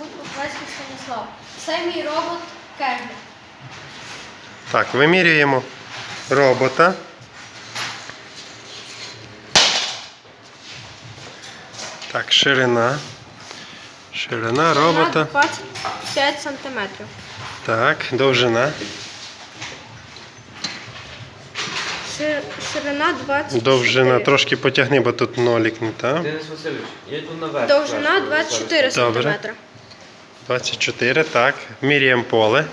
звуть Куклецький Станіслав. Це мій робот Кеглі. Так, вимірюємо робота. Так, ширина. Ширина робота. 25 сантиметрів. Так, довжина. Ши- Ширина 20 Довжина трошки потягни, бо тут нолік не там. Денис Васильович, я йду наверх. Довжина перше, 24 Добре. сантиметри. 24, так. Міряємо поле.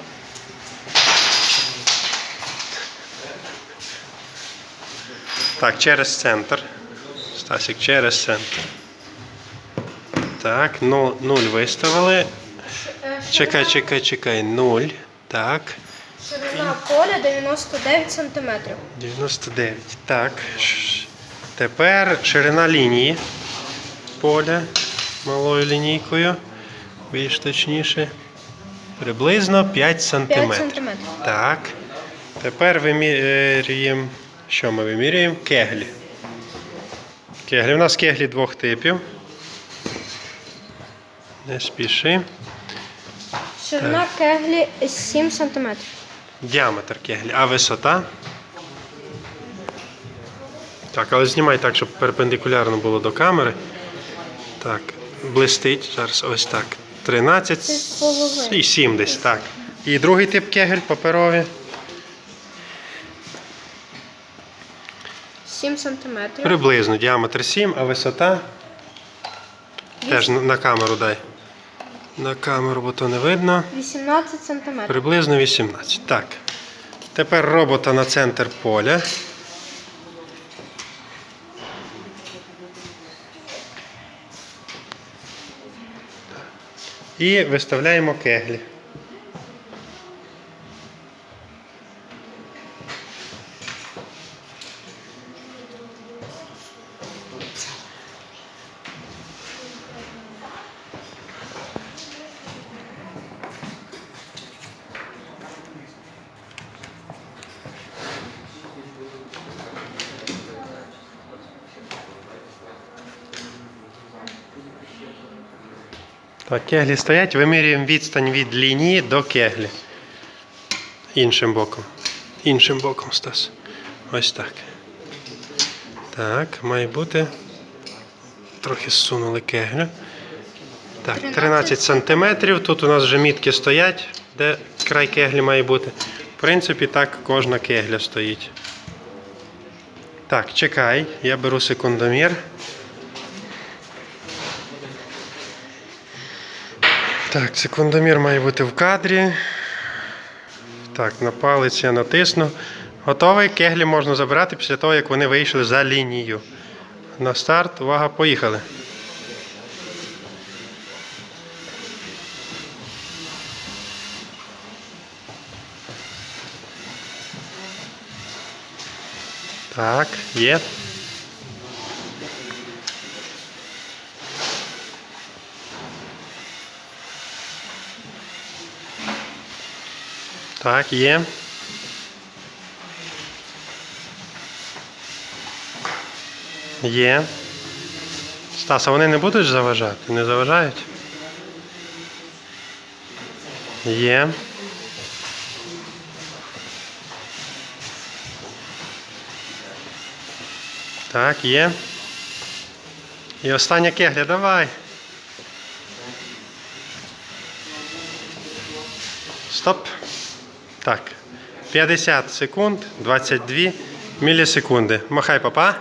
Так, через центр. Стасік, через центр. Так, ну, 0 виставили. Е, Чекай, чекай, чекай. 0. Так. Ширина поля 99 сантиметрів. 99. Так. Тепер ширина лінії поля малою лінійкою. Більш точніше. Приблизно 5 5 сантиметрів. сантиметрів. Так. Тепер вимірюємо. Що ми вимірюємо? Кеглі. Кеглі. У нас кеглі двох типів. Не спіши. Ширина кеглі 7 сантиметрів. Діаметр кеглі. А висота? Так, але знімай так, щоб перпендикулярно було до камери. Так, блистить. Зараз ось так. 13 і 7 десь, так. І другий тип кегель паперові. 7 сантиметрів. Приблизно діаметр 7, а висота. Теж на- на камеру дай. На камеру, бо то не видно. 18 сантиметрів. Приблизно 18. Так. Тепер робота на центр поля. І виставляємо кеглі. Так, кеглі стоять, вимірюємо відстань від лінії до кеглі. Іншим боком. Іншим боком, Стас. Ось так. Так, має бути. Трохи зсунули кеглю. Так, 13 сантиметрів. Тут у нас вже мітки стоять, де край кеглі має бути. В принципі, так кожна кегля стоїть. Так, чекай, я беру секундомір. Так, секундомір має бути в кадрі. Так, на палець я натисну. Готовий. Кеглі можна забирати після того, як вони вийшли за лінію. На старт, увага, поїхали. Так, є. Так, є. Є. Стас, а вони не будуть заважати? Не заважають? Є. Так, є. І остання кегля, давай. Стоп. Так. 50 секунд, 22 мілісекунди. Махай, папа.